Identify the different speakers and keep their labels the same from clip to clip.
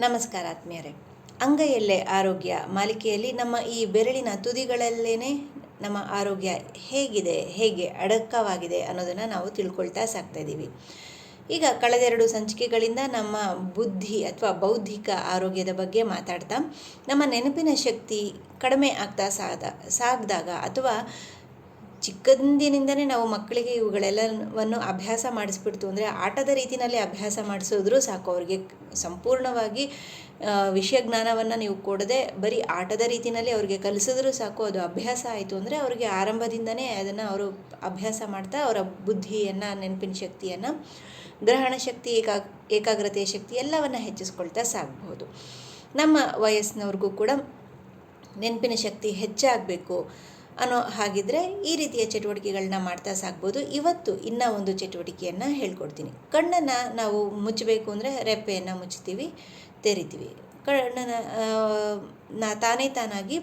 Speaker 1: ನಮಸ್ಕಾರ ಆತ್ಮೀಯರೇ. ಅಂಗೈಯಲ್ಲೇ ಆರೋಗ್ಯ ಮಾಲಿಕೆಯಲ್ಲಿ ನಮ್ಮ ಈ ಬೆರಳಿನ ತುದಿಗಳಲ್ಲೇ ನಮ್ಮ ಆರೋಗ್ಯ ಹೇಗಿದೆ, ಹೇಗೆ ಅಡಕವಾಗಿದೆ ಅನ್ನೋದನ್ನು ನಾವು ತಿಳ್ಕೊಳ್ತಾ ಸಾಕ್ತಾ ಇದ್ದೀವಿ. ಈಗ ಕಳೆದೆರಡು ಸಂಚಿಕೆಗಳಿಂದ ನಮ್ಮ ಬುದ್ಧಿ ಅಥವಾ ಬೌದ್ಧಿಕ ಆರೋಗ್ಯದ ಬಗ್ಗೆ ಮಾತಾಡ್ತಾ, ನಮ್ಮ ನೆನಪಿನ ಶಕ್ತಿ ಕಡಿಮೆ ಆಗ್ತಾ ಸಾದ, ಸಾಗಿದಾಗ ಅಥವಾ ಚಿಕ್ಕಂದಿನಿಂದನೇ ನಾವು ಮಕ್ಕಳಿಗೆ ಇವುಗಳೆಲ್ಲವನ್ನು ಅಭ್ಯಾಸ ಮಾಡಿಸ್ಬಿಡ್ತು ಅಂದರೆ ಆಟದ ರೀತಿಯಲ್ಲಿ ಅಭ್ಯಾಸ ಮಾಡಿಸಿದ್ರೂ ಸಾಕು. ಅವರಿಗೆ ಸಂಪೂರ್ಣವಾಗಿ ವಿಷಯ ಜ್ಞಾನವನ್ನು ನೀವು ಕೊಡದೆ ಬರೀ ಆಟದ ರೀತಿಯಲ್ಲಿ ಅವರಿಗೆ ಕಲಿಸಿದ್ರು ಸಾಕು. ಅದು ಅಭ್ಯಾಸ ಆಯಿತು ಅಂದರೆ ಅವರಿಗೆ ಆರಂಭದಿಂದನೇ ಅದನ್ನು ಅವರು ಅಭ್ಯಾಸ ಮಾಡ್ತಾ ಅವರ ಬುದ್ಧಿಯನ್ನು, ನೆನಪಿನ ಶಕ್ತಿಯನ್ನು, ಗ್ರಹಣ ಶಕ್ತಿ, ಏಕಾ, ಏಕಾಗ್ರತೆಯ ಶಕ್ತಿ ಎಲ್ಲವನ್ನು ಹೆಚ್ಚಿಸ್ಕೊಳ್ತಾ ಸಾಗಬಹುದು ನಮ್ಮ ವಯಸ್ಸಿನವ್ರಿಗೂ ಕೂಡ ನೆನಪಿನ ಶಕ್ತಿ ಹೆಚ್ಚಾಗಬೇಕು. ಅನ್ನೋ ಹಾಗಿದ್ರೆ ಈ ರೀತಿಯ ಚಟುವಟಿಕೆಗಳನ್ನ ಮಾಡ್ತಾ ಸಾಕ್ಬೋದು. ಇವತ್ತು ಇನ್ನೂ ಒಂದು ಚಟುವಟಿಕೆಯನ್ನು ಹೇಳ್ಕೊಡ್ತೀನಿ. ಕಣ್ಣನ್ನು ನಾವು ಮುಚ್ಚಬೇಕು ಅಂದರೆ ರೆಪ್ಪೆಯನ್ನು ಮುಚ್ತೀವಿ ತೆರಿತೀವಿ. ಕಣ್ಣನ್ನು ನಾ ತಾನೇ ತಾನಾಗಿ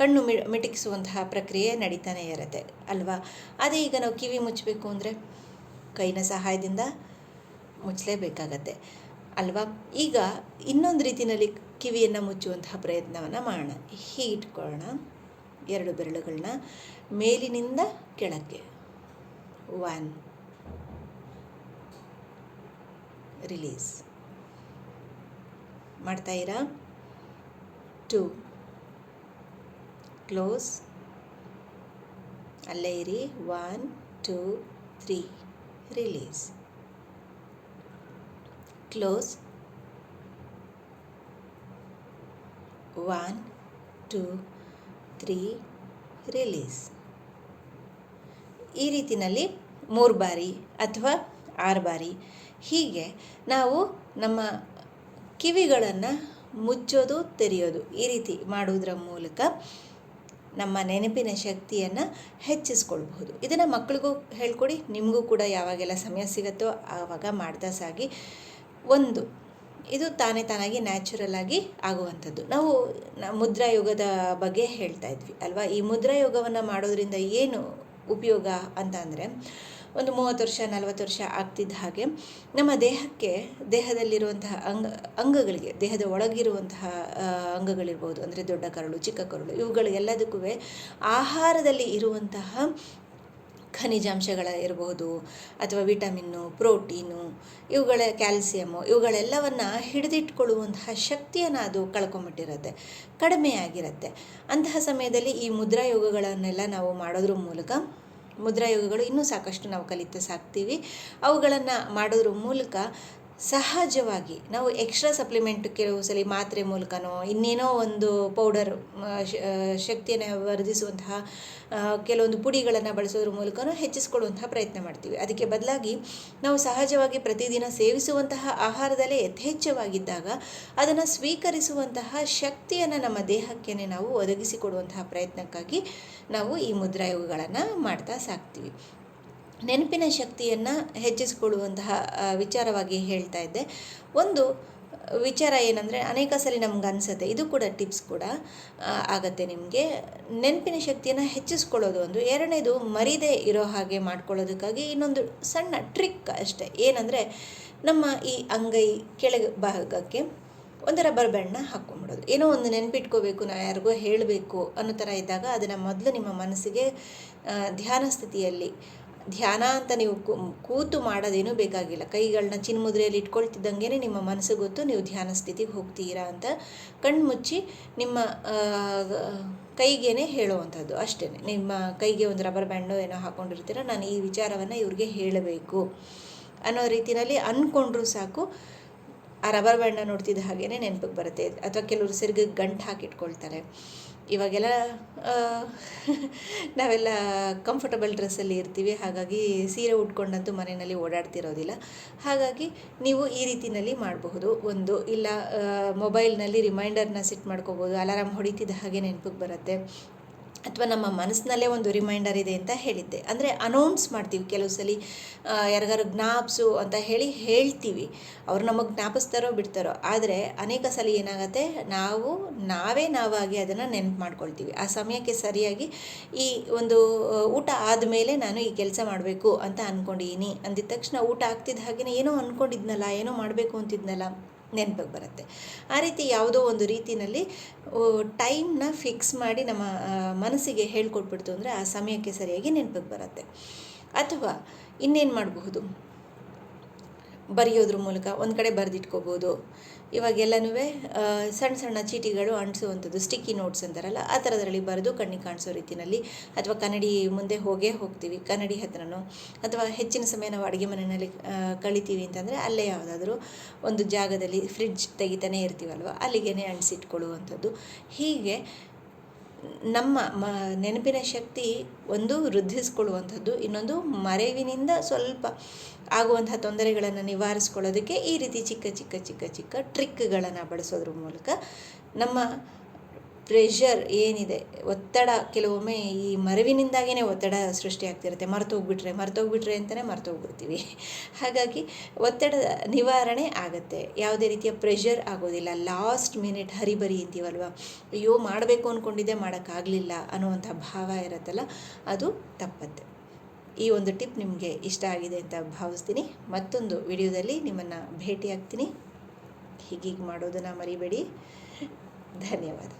Speaker 1: ಕಣ್ಣು ಮಿ, ಮಿಟುಕಿಸುವಂತಹ ಪ್ರಕ್ರಿಯೆ ನಡೀತಾನೆ ಇರುತ್ತೆ, ಅಲ್ವಾ? ಅದೇ ಈಗ ನಾವು ಕಿವಿ ಮುಚ್ಚಬೇಕು ಅಂದರೆ ಕೈನ ಸಹಾಯದಿಂದ ಮುಚ್ಚಲೇಬೇಕಾಗತ್ತೆ, ಅಲ್ವಾ? ಈಗ ಇನ್ನೊಂದು ರೀತಿಯಲ್ಲಿ ಕಿವಿಯನ್ನು ಮುಚ್ಚುವಂತಹ ಪ್ರಯತ್ನವನ್ನು ಮಾಡೋಣ. ಹೀಗೆ ಇಟ್ಕೊಳ್ಳೋಣ. ಎರಡು ಬೆರಳುಗಳನ್ನ ಮೇಲಿನಿಂದ ಕೆಳಕ್ಕೆ. ಒನ್ ರಿಲೀಸ್ ಮಾಡ್ತಾ ಇರಾ? ಟು ಕ್ಲೋಸ್ ಅಲ್ಲೇ ಇರಿ. One two three release close one two three release. ಈ ರೀತಿಯಲ್ಲಿ ಮೂರು ಬಾರಿ ಅಥವಾ ಆರು ಬಾರಿ. ಹೀಗೆ ನಾವು ನಮ್ಮ ಕಿವಿಗಳನ್ನು ಮುಚ್ಚೋದು, ತೆರೆಯೋದು ಈ ರೀತಿ ಮಾಡುವುದರ ಮೂಲಕ ನಮ್ಮ ನೆನಪಿನ ಶಕ್ತಿಯನ್ನು ಹೆಚ್ಚಿಸ್ಕೊಳ್ಬಹುದು. ಇದನ್ನು ಮಕ್ಕಳಿಗೂ ಹೇಳ್ಕೊಡಿ. ನಿಮಗೂ ಕೂಡ ಯಾವಾಗೆಲ್ಲ ಸಮಯ ಸಿಗುತ್ತೋ ಆವಾಗ ಮಾಡ್ತಾ ಸಾಗಿ. ಒಂದು ಇದು ತಾನೇ ತಾನಾಗಿ ನ್ಯಾಚುರಲ್ ಆಗಿ ಆಗುವಂಥದ್ದು. ನಾವು ಮುದ್ರಾ ಯೋಗದ ಬಗ್ಗೆ ಹೇಳ್ತಾ ಇದ್ವಿ ಅಲ್ವಾ? ಈ ಮುದ್ರಾ ಯೋಗವನ್ನು ಮಾಡೋದ್ರಿಂದ ಏನು ಉಪಯೋಗ ಅಂತ ಅಂದರೆ, ಒಂದು ಮೂವತ್ತು ವರ್ಷ, ನಲವತ್ತು ವರ್ಷ ಆಗ್ತಿದ್ದ ಹಾಗೆ ನಮ್ಮ ದೇಹಕ್ಕೆ ದೇಹದಲ್ಲಿರುವಂತಹ ಅಂಗ, ಅಂಗಗಳಿಗೆ, ದೇಹದ ಒಳಗಿರುವಂತಹ ಅಂಗಗಳಿರ್ಬೋದು, ಅಂದರೆ ದೊಡ್ಡ ಕರಳು, ಚಿಕ್ಕ ಕರಳು ಇವುಗಳಿಗೆಲ್ಲದಕ್ಕೂ ಆಹಾರದಲ್ಲಿ ಇರುವಂತಹ ಖನಿಜಾಂಶಗಳ ಇರಬಹುದು ಅಥವಾ ವಿಟಮಿನ್ನು, ಪ್ರೋಟೀನು, ಇವುಗಳ ಕ್ಯಾಲ್ಸಿಯಮ್ಮು ಇವುಗಳೆಲ್ಲವನ್ನು ಹಿಡಿದಿಟ್ಕೊಳ್ಳುವಂತಹ ಶಕ್ತಿಯನ್ನು ಅದು ಕಳ್ಕೊಂಬಿಟ್ಟಿರುತ್ತೆ ಕಡಿಮೆ ಆಗಿರುತ್ತೆ ಅಂತಹ ಸಮಯದಲ್ಲಿ ಈ ಮುದ್ರಾ ಯೋಗಗಳನ್ನೆಲ್ಲ ನಾವು ಮಾಡೋದ್ರ ಮೂಲಕ ಮುದ್ರಾ ಯೋಗಗಳು ಇನ್ನೂ ಸಾಕಷ್ಟು ನಾವು ಕಲಿತ ಸಾಕ್ತೀವಿ. ಅವುಗಳನ್ನು ಮಾಡೋದ್ರ ಮೂಲಕ ಸಹಜವಾಗಿ ನಾವು ಎಕ್ಸ್ಟ್ರಾ ಸಪ್ಲಿಮೆಂಟ್ ಕೆಲವು ಸಲ ಮಾತ್ರೆ ಮೂಲಕನೋ, ಇನ್ನೇನೋ ಒಂದು ಪೌಡರ್ ಶಕ್ತಿಯನ್ನು ವರ್ಧಿಸುವಂತಹ ಕೆಲವೊಂದು ಪುಡಿಗಳನ್ನು ಬಳಸೋದ್ರ ಮೂಲಕನೂ ಹೆಚ್ಚಿಸ್ಕೊಳ್ಳುವಂತಹ ಪ್ರಯತ್ನ ಮಾಡ್ತೀವಿ. ಅದಕ್ಕೆ ಬದಲಾಗಿ ನಾವು ಸಹಜವಾಗಿ ಪ್ರತಿದಿನ ಸೇವಿಸುವಂತಹ ಆಹಾರದಲ್ಲೇ ಯಥೇಚ್ಛವಾಗಿದ್ದಾಗ ಅದನ್ನು ಸ್ವೀಕರಿಸುವಂತಹ ಶಕ್ತಿಯನ್ನು ನಮ್ಮ ದೇಹಕ್ಕೆ ನಾವು ಒದಗಿಸಿಕೊಡುವಂತಹ ಪ್ರಯತ್ನಕ್ಕಾಗಿ ನಾವು ಈ ಮುದ್ರಾಯೋಗಗಳನ್ನು ಮಾಡ್ತಾ ಸಾಕ್ತೀವಿ. ನೆನಪಿನ ಶಕ್ತಿಯನ್ನು ಹೆಚ್ಚಿಸಿಕೊಳ್ಳುವಂತಹ ವಿಚಾರವಾಗಿ ಹೇಳ್ತಾ ಇದ್ದೆ. ಒಂದು ವಿಚಾರ ಏನಂದರೆ, ಅನೇಕ ಸಲ ನಮ್ಗೆ ಅನಿಸುತ್ತೆ, ಇದು ಕೂಡ ಟಿಪ್ಸ್ ಕೂಡ ಆಗತ್ತೆ ನಿಮಗೆ. ನೆನಪಿನ ಶಕ್ತಿಯನ್ನು ಹೆಚ್ಚಿಸ್ಕೊಳ್ಳೋದು ಒಂದು. ಎರಡನೇದು, ಮರಿದೇ ಇರೋ ಹಾಗೆ ಮಾಡ್ಕೊಳ್ಳೋದಕ್ಕಾಗಿ ಇನ್ನೊಂದು ಸಣ್ಣ ಟ್ರಿಕ್ ಅಷ್ಟೇ. ಏನಂದರೆ, ನಮ್ಮ ಈ ಅಂಗೈ ಕೆಳಗೆ ಭಾಗಕ್ಕೆ ಒಂದು ರಬ್ಬರ್ ಬ್ಯಾಂಡ್ನ ಹಾಕ್ಕೊಂಬಿಡೋದು. ಏನೋ ಒಂದು ನೆನಪಿಟ್ಕೋಬೇಕು, ನಾ ಯಾರಿಗೋ ಹೇಳಬೇಕು ಅನ್ನೋ ಥರ ಇದ್ದಾಗ ಅದನ್ನು ಮೊದಲು ನಿಮ್ಮ ಮನಸ್ಸಿಗೆ ಧ್ಯಾನ ಸ್ಥಿತಿಯಲ್ಲಿ ಧ್ಯಾನ ಅಂತ ನೀವು ಕೂತು ಮಾಡೋದೇನೂ ಬೇಕಾಗಿಲ್ಲ. ಕೈಗಳನ್ನ ಚಿನ್ಮುದ್ರೆಯಲ್ಲಿ ಇಟ್ಕೊಳ್ತಿದ್ದಂಗೆ ನಿಮ್ಮ ಮನಸ್ಸು ಗೊತ್ತು, ನೀವು ಧ್ಯಾನ ಸ್ಥಿತಿಗೆ ಹೋಗ್ತೀರಾ ಅಂತ ಕಣ್ಣು ಮುಚ್ಚಿ ನಿಮ್ಮ ಕೈಗೇನೆ ಹೇಳುವಂಥದ್ದು. ಅಷ್ಟೇ ನಿಮ್ಮ ಕೈಗೆ ಒಂದು ರಬ್ಬರ್ ಬ್ಯಾಂಡೋ ಏನೋ ಹಾಕ್ಕೊಂಡಿರ್ತೀರ ನಾನು ಈ ವಿಚಾರವನ್ನು ಇವ್ರಿಗೆ ಹೇಳಬೇಕು. ಅನ್ನೋ ರೀತಿಯಲ್ಲಿ ಅಂದ್ಕೊಂಡ್ರೂ ಸಾಕು, ಆ ರಬ್ಬರ್ ಬ್ಯಾಂಡ ನೋಡ್ತಿದ್ದ ಹಾಗೇ ನೆನಪಿಗೆ ಬರುತ್ತೆ. ಅಥವಾ ಕೆಲವರು ಸರಿಗೆ ಗಂಟು ಹಾಕಿಟ್ಕೊಳ್ತಾರೆ. ಇವಾಗೆಲ್ಲ ನಾವೆಲ್ಲ ಕಂಫರ್ಟಬಲ್ ಡ್ರೆಸ್ಸಲ್ಲಿ ಇರ್ತೀವಿ. ಹಾಗಾಗಿ ಸೀರೆ ಉಟ್ಕೊಂಡಂತೂ ಮನೆಯಲ್ಲಿ ಓಡಾಡ್ತಿರೋದಿಲ್ಲ. ಹಾಗಾಗಿ ನೀವು ಈ ರೀತಿಯಲ್ಲಿ ಮಾಡಬಹುದು. ಒಂದು, ಇಲ್ಲ ಮೊಬೈಲ್ನಲ್ಲಿ ರಿಮೈಂಡರ್ನ ಸೆಟ್ ಮಾಡ್ಕೋಬೋದು ಅಲಾರಾಮ್ ಹೊಡಿತಿದ್ದ ಹಾಗೆ ನೆನಪಿಗೆ ಬರುತ್ತೆ. ಅಥವಾ ನಮ್ಮ ಮನಸ್ಸಿನಲ್ಲೇ ಒಂದು ರಿಮೈಂಡರ್ ಇದೆ ಅಂತ ಹೇಳಿದ್ದೆ. ಅಂದರೆ ಅನೌನ್ಸ್ ಮಾಡ್ತೀವಿ ಕೆಲವು ಸಲ ಯಾರಿಗಾರು ಜ್ಞಾಪಿಸು ಅಂತ ಹೇಳಿ ಹೇಳ್ತೀವಿ. ಅವರು ನಮಗೆ ಜ್ಞಾಪಿಸ್ತಾರೋ ಬಿಡ್ತಾರೋ. ಆದರೆ ಅನೇಕ ಸಲ ಏನಾಗುತ್ತೆ, ನಾವು, ನಾವೇ ನಾವಾಗಿ ಅದನ್ನು ನೆನಪು ಮಾಡ್ಕೊಳ್ತೀವಿ. ಆ ಸಮಯಕ್ಕೆ ಸರಿಯಾಗಿ ಈ ಒಂದು ಊಟ ಆದಮೇಲೆ ನಾನು ಈ ಕೆಲಸ ಮಾಡಬೇಕು ಅಂತ ಅಂದ್ಕೊಂಡಿದ್ದೀನಿ ಅಂದಿದ ತಕ್ಷಣ ಊಟ ಆಗ್ತಿದ್ದ ಹಾಗೆಯೇ ಏನೋ ಅಂದ್ಕೊಂಡಿದ್ನಲ್ಲ ಏನೋ ಮಾಡಬೇಕು ಅಂತಿದ್ನಲ್ಲ. ನೆನಪಿಗೆ ಬರುತ್ತೆ. ಆ ರೀತಿ ಯಾವುದೋ ಒಂದು ರೀತಿಯಲ್ಲಿ ಟೈಮ್ನ ಫಿಕ್ಸ್ ಮಾಡಿ ನಮ್ಮ ಮನಸ್ಸಿಗೆ ಹೇಳ್ಕೊಟ್ಬಿಡ್ತು ಅಂದರೆ ಆ ಸಮಯಕ್ಕೆ ಸರಿಯಾಗಿ ನೆನಪಿಗೆ ಬರುತ್ತೆ. ಅಥವಾ ಇನ್ನೇನು ಮಾಡಬಹುದು? ಬರೆಯೋದ್ರ ಮೂಲಕ ಒಂದು ಕಡೆ ಬರೆದಿಟ್ಕೋಬೋದು. ಇವಾಗೆಲ್ಲನೂ ಸಣ್ಣ ಸಣ್ಣ ಚೀಟಿಗಳು ಅಂಟಿಸುವಂಥದ್ದು ಸ್ಟಿಕ್ಕಿ ನೋಟ್ಸ್ ಅಂತಾರಲ್ಲ, ಆ ಥರದ್ರಲ್ಲಿ ಬರೆದು ಕಣ್ಣಿಗೆ ಕಾಣಿಸೋ ರೀತಿಯಲ್ಲಿ ಅಥವಾ ಕನ್ನಡಿ ಮುಂದೆ ಹೋಗೇ ಹೋಗ್ತೀವಿ, ಕನ್ನಡಿ ಹತ್ರನೋ, ಅಥವಾ ಹೆಚ್ಚಿನ ಸಮಯ ನಾವು ಅಡುಗೆ ಮನೆಯಲ್ಲಿ ಕಳಿತೀವಿ ಅಂತಂದರೆ ಅಲ್ಲೇ ಯಾವುದಾದ್ರೂ ಒಂದು ಜಾಗದಲ್ಲಿ ಫ್ರಿಡ್ಜ್ ತೆಗಿತಾನೆ ಇರ್ತೀವಲ್ವ ಅಲ್ಲಿಗೇ ಅಂಟಿಸಿಟ್ಕೊಳ್ಳುವಂಥದ್ದು. ಹೀಗೆ ನಮ್ಮ ಮ, ನೆನಪಿನ ಶಕ್ತಿ ಒಂದು ವೃದ್ಧಿಸ್ಕೊಳ್ಳುವಂಥದ್ದು, ಇನ್ನೊಂದು ಮರೆವಿನಿಂದ ಸ್ವಲ್ಪ ಆಗುವಂಥ ತೊಂದರೆಗಳನ್ನು ನಿವಾರಿಸ್ಕೊಳ್ಳೋದಕ್ಕೆ ಈ ರೀತಿ ಚಿಕ್ಕ ಚಿಕ್ಕ ಚಿಕ್ಕ ಚಿಕ್ಕ ಟ್ರಿಕ್ಗಳನ್ನು ಬಳಸೋದ್ರ ಮೂಲಕ ನಮ್ಮ ಪ್ರೆಷರ್ ಏನಿದೆ, ಒತ್ತಡ ಕೆಲವೊಮ್ಮೆ ಈ ಮರವಿನಿಂದಾಗೇ ಒತ್ತಡ ಸೃಷ್ಟಿಯಾಗ್ತಿರುತ್ತೆ. ಮರ್ತೋಗ್ಬಿಟ್ರೆ ಮರ್ತೋಗ್ಬಿಟ್ರೆ ಅಂತಲೇ ಮರ್ತೋಗ್ಬಿಡ್ತೀವಿ ಹಾಗಾಗಿ ಒತ್ತಡದ ನಿವಾರಣೆ ಆಗುತ್ತೆ. ಯಾವುದೇ ರೀತಿಯ ಪ್ರೆಷರ್ ಆಗೋದಿಲ್ಲ. ಲಾಸ್ಟ್ ಮಿನಿಟ್ ಹರಿಬರಿ ಅಂತೀವಲ್ವ? ಅಯ್ಯೋ, ಮಾಡಬೇಕು ಅಂದ್ಕೊಂಡಿದ್ದೆ ಮಾಡೋಕ್ಕಾಗಲಿಲ್ಲ ಅನ್ನುವಂಥ ಭಾವ ಇರುತ್ತಲ್ಲ, ಅದು ತಪ್ಪತ್ತೆ. ಈ ಒಂದು ಟಿಪ್ ನಿಮಗೆ ಇಷ್ಟ ಆಗಿದೆ ಅಂತ ಭಾವಿಸ್ತೀನಿ. ಮತ್ತೊಂದು ವಿಡಿಯೋದಲ್ಲಿ ನಿಮ್ಮನ್ನು ಭೇಟಿಯಾಗ್ತೀನಿ. ಹೀಗೀಗೆ ಮಾಡೋದನ್ನು ಮರಿಬೇಡಿ. ಧನ್ಯವಾದ.